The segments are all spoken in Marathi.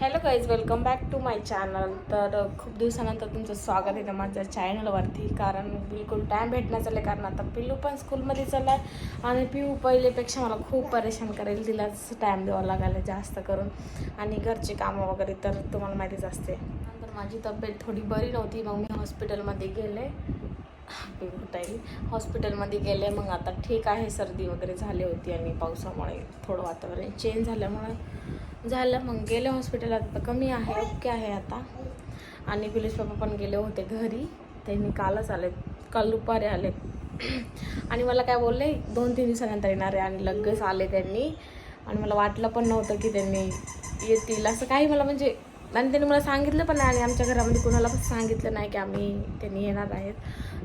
Hello guys welcome back to my channel तर खूप दिवसानंतर तुमचं स्वागत आहे माझ्या चॅनलवरती कारण बिलकुल टाईम भेटण्याचं चाललं कारण आता पिल्लू पण स्कूलमध्ये चालला आहे आणि पिऊ पहिलेपेक्षा मला खूप परेशान करेल तिलाच टाईम द्यावा लागायला जास्त करून. आणि घरची कामं वगैरे तर तुम्हाला माहितीच असते. नंतर माझी तब्येत थोडी बरी नव्हती मग मी हॉस्पिटलमध्ये गेले. कुठाई हॉस्पिटलमध्ये गेले मग आता ठीक आहे सर्दी वगैरे झाली होती आणि पावसामुळे थोडं वातावरण चेंज झाल्यामुळे झालं मग गेले हॉस्पिटलात आता. कमी आहे ओके आहे आता. आणि पिलेश बाबा पण गेले होते घरी. त्यांनी कालच आले काल दुपारी आले आणि मला काय बोलले दोन तीन दिवसानंतर येणार आहे. आणि लगेच आले त्यांनी. आणि मला वाटलं पण नव्हतं की त्यांनी येतील. असं काही मला म्हणजे आणि त्यांनी मला सांगितलं पण नाही आणि आमच्या घरामध्ये कुणाला पण सांगितलं नाही की आम्ही त्यांनी येणार आहेत.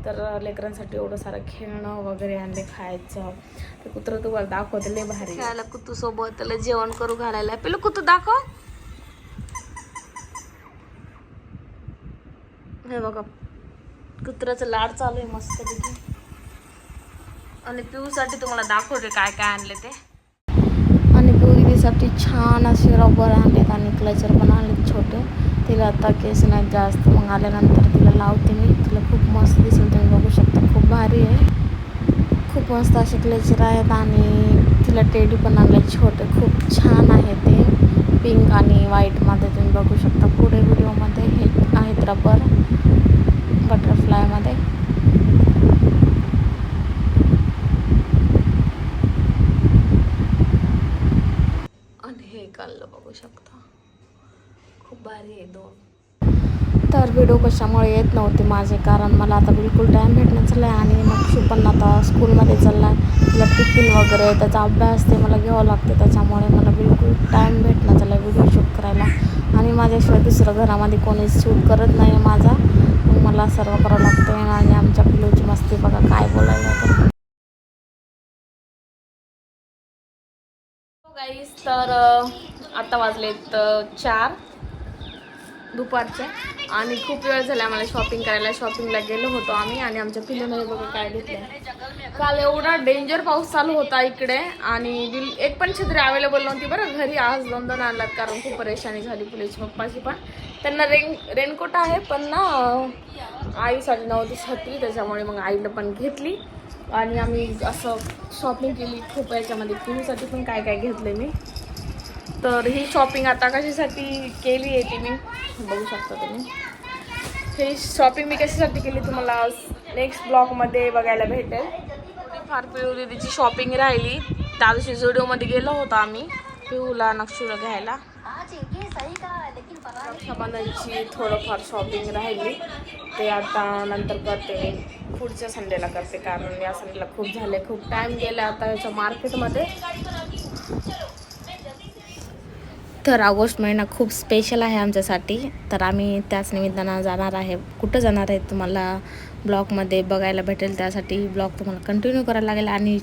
तर लेकरांसाठी एवढं सारं खेळणं वगैरे आणले खायचं. ते कुत्रं तुम्हाला दाखवते लय भारी. खेळायला कुतू सोबत त्याला जेवण करू घालायला. पहिलं कुतू दाखव. हे बघा कुत्र्याचं लाड चालू आहे मस्त आणि पिऊसाठी तुम्हाला दाखवते काय काय आणले ते. पिऊसाठी छान असे रबर आणलेत आणि क्लचर पण आणलेत छोटे. तिला आता केस नाही जास्त. मग आल्यानंतर तिला लावते मी. तिला खूप मस्त दिसेल. तुम्ही बघू शकता. खूप भारी आहे. खूप मस्त असे क्लेचर आहेत आणि तिला टेडी पण आणले छोटे. खूप छान आहे ते. पिंक आणि व्हाईटमध्ये तुम्ही बघू शकता. पुढे व्हिडिओमध्ये हे आहेत रबर. बटरफ्लायमध्ये आणि हे काढलं बघू शकता खूप भारी आहे दोन तर व्हिडिओ कशामुळे येत नव्हते माझे? कारण मला आता बिलकुल टाईम भेटणं चाललं आहे आणि मग पण आता स्कूलमध्ये चालला आहे तिला टिफिन वगैरे त्याचा अभ्यास ते मला घ्यावं लागते. त्याच्यामुळे मला बिलकुल टाईम भेटणं चालला आहे व्हिडिओ शूट करायला. आणि माझ्याशिवाय दुसरं घरामध्ये कोणी शूट करत नाही माझा. मला सर्व करावं लागतं आणि आमच्या पिलूची मस्ती बघा काय बोलायला तर गाईस तर आता वाजलेत चार. दुपारचे. आणि खूप वेळ झाला आम्हाला शॉपिंग करायला. शॉपिंगला गेलो होतो आम्ही आणि आमच्या फिल्ममध्ये बघा काय घेतलं काल एवढा डेंजर पाऊस चालू होता इकडे. आणि बिल एक पण छत्री अवेलेबल नव्हती बरं. घरी आज दोन दोन आणलात कारण खूप परेशानी झाली पुलिस पप्पाची पण. त्यांना रेन रेनकोट आहे पण ना आईसाठी नव्हती छत्री त्याच्यामुळे मग आईला पण घेतली. आणि आम्ही असं शॉपिंग केली. खूप याच्यामध्ये फिल्मसाठी पण काय काय घेतलं मी. तर ही शॉपिंग आता कशासाठी केली आहे ती मी बघू शकता तुम्ही. ही शॉपिंग मी कशासाठी केली तुम्हाला नेक्स्ट ब्लॉगमध्ये बघायला भेटेल. फार पिऊ दिदीची शॉपिंग राहिली. त्या दिवशी झुडिओमध्ये गेलो होतो आम्ही पिऊला नक्षुला घ्यायला. रक्षाबंधनची थोडंफार शॉपिंग राहिली. ते आता नंतर करते. पुढच्या संडेला करते कारण या संडेला खूप झाले खूप टाईम गेला आता याच्या मार्केटमध्ये तर ऑगस्ट महिना खूप स्पेशल आहे आमच्यासाठी. तर आम्ही त्याच निमित्तानं जाणार आहे. कुठं जाणार आहे तुम्हाला ब्लॉगमध्ये बघायला भेटेल त्यासाठी ब्लॉग तुम्हाला कंटिन्यू करायला लागेल. आणि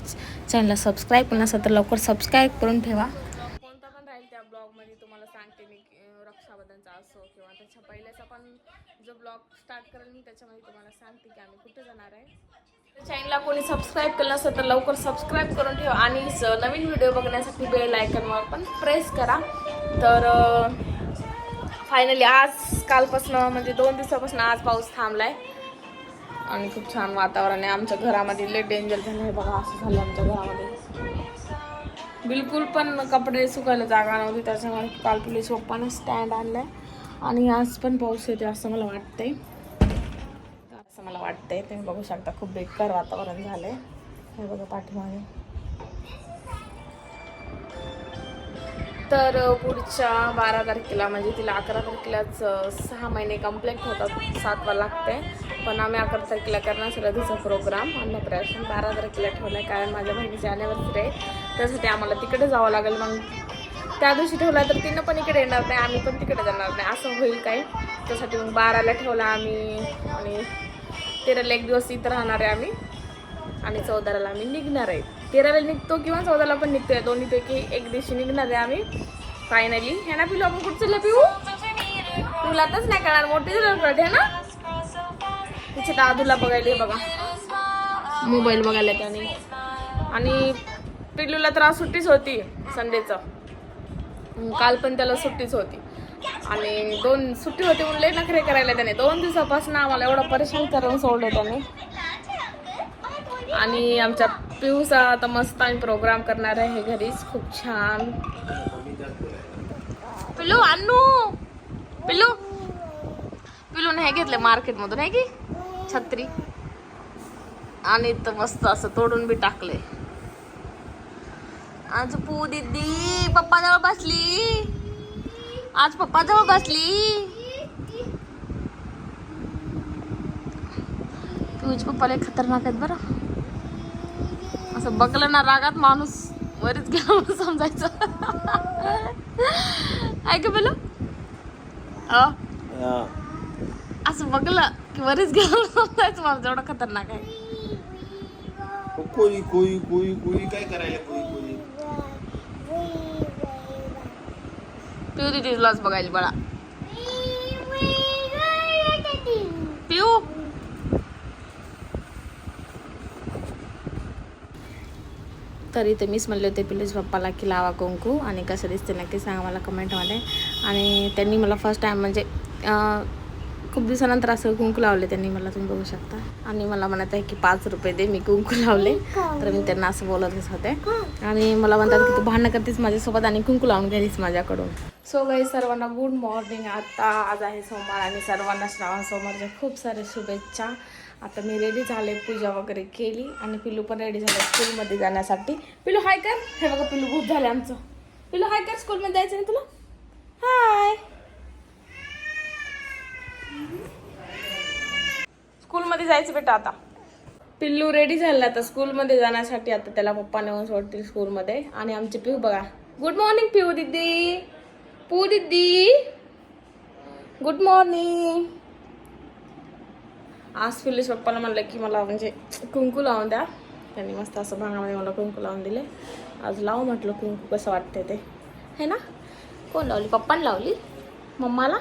चॅनलला सबस्क्राईब केलं नसेल तर लवकर सबस्क्राईब करून ठेवा. कोणता पण राहील त्या ब्लॉगमध्ये तुम्हाला सांगते मी रक्षाबंधनचा असो किंवा त्याच्या पहिल्याचा पण जो ब्लॉग स्टार्ट करेल मी त्याच्यामध्ये तुम्हाला सांगते की आम्ही कुठे जाणार आहे. चॅनलला कोणी सबस्क्राईब केलं नसेल तर लवकर सबस्क्राईब करून ठेवा. आणि स- नवीन व्हिडिओ बघण्यासाठी बेल आयकनवर पण प्रेस करा. तर फायनली आज कालपासून म्हणजे दोन दिवसापासून आज पाऊस थांबलाय. आणि खूप छान वातावरण आहे आमच्या घरामध्ये. लय डेंजर झालं आहे बघा असं झालं आमच्या घरामध्ये. बिलकुल पण कपडे सुकायला जागा नव्हती त्याच्यामुळे काल पोलीस पप्पानं स्टँड आणलाय. आणि आज पण पाऊस येते असं मला वाटतंय. असं मला वाटतंय. तुम्ही बघू शकता खूप बेकार वातावरण झालंय. हे बघा पाठीमागे. तर पुढच्या बारा तारखेला म्हणजे तिला अकरा तारखेलाच सहा महिने कंप्लीट होतात. सातवा लागते. पण आम्ही अकरा तारखेला करणार सरदीचा प्रोग्राम अन्नप्राशन बारा तारखेला ठेवला आहे. कारण माझ्या बहिणीची अॅनिव्हर्सरी आहे. त्यासाठी आम्हाला तिकडे जावं लागेल. मग त्या दिवशी ठेवला तर तिनं पण इकडे येणार नाही. आम्ही पण तिकडे जाणार नाही. असं होईल काय त्यासाठी मग बाराला ठेवला आम्ही. आणि तेराला एक दिवस इथं राहणार आहे आम्ही. आणि चौदाला आम्ही निघणार आहे. तेराला निघतो किंवा चौदाला पण निघतोय. दोन्हीपैकी एक दिवशी निघणार आहे आम्ही. फायनली हे ना पिलो आपण कुठचं पिऊ तुला तरच नाही करणार मोठी झालं आहे ना? तिच्या दादूला बघायला बघा. मोबाईल बघायला त्याने. आणि पिल्लूला तर आज सुट्टीच होती संडेचं. काल पण त्याला सुट्टीच होती. आणि दोन सुट्टी होती म्हणून लई नखरे करायला त्याने. दोन दिवसापासून आम्हाला एवढं परेशान करून सोडलं त्याने. आणि आमच्या पिऊचा आता मस्त आम्ही प्रोग्राम करणार आहे घरीच. खूप छान. पिल्लू अन्नू पिल्लू! पिल्लूने हे घेतलं मार्केटमधून आहे की? छत्री. आणि तर मस्त असं तोडून बी टाकले आज पू दीदी पप्पा जवळ बसली. आज पप्पा जवळ बसली. पिऊचे पप्पाला खतरनाक आहेत बरं. असं बघलं ना रागात माणूस वरच गेला म्हणून समजायचं. ऐक बोल? असं बघलं की वरच गेला समजायचं माणूस एवढं खतरनाक आहे. कोई कोई कोई कोई काय करायला कोई कोई? पिऊ दिदीलाच बघायला बळा पिऊ तर इथे मीच म्हणले होते पिलूज पप्पाला की लावा कुंकू आणि कसं दिसते नक्की सांगा मला कमेंटमध्ये. आणि त्यांनी मला फर्स्ट टाईम म्हणजे खूप दिवसानंतर असं कुंकू लावले त्यांनी मला तुम्ही बघू शकता. आणि मला म्हणत आहे की पाच रुपये दे मी कुंकू लावले. तर मी त्यांना असं बोलतच होते. आणि मला म्हणतात की तू भांडणं करतेस माझ्यासोबत आणि कुंकू लावून घ्यालीस माझ्याकडून. सो गाई सर्वांना गुड मॉर्निंग आता आज आहे सोमवार आणि सर्वांना श्रावण सोमवारच्या खूप सारे शुभेच्छा. आता मी रेडी झाले पूजा वगैरे केली आणि पिल्लू पण रेडी झाले स्कूलमध्ये जाण्यासाठी. पिल्लू हाय कर. हे बघा पिल्लू खूप झाले आमचं. पिल्लू हाय कर. स्कूलमध्ये जायचं ना तुला? हाय स्कूलमध्ये जायचं बेटा आता. पिल्लू रेडी झाला आता स्कूलमध्ये जाण्यासाठी. आता त्याला पप्पा नेऊन सोडतील स्कूलमध्ये आणि आमचे पिऊ बघा. गुड मॉर्निंग पिऊ दीदी. पू दीदी. गुड मॉर्निंग आज पिल्लूस पप्पाला म्हणलं की मला म्हणजे कुंकू लावून द्या. त्यांनी मस्त असं भांगामध्ये मला कुंकू लावून दिले. आज लावू म्हटलं कुंकू कसं वाटते ते. है ना? कोण लावली? पप्पाने लावली? मम्माला?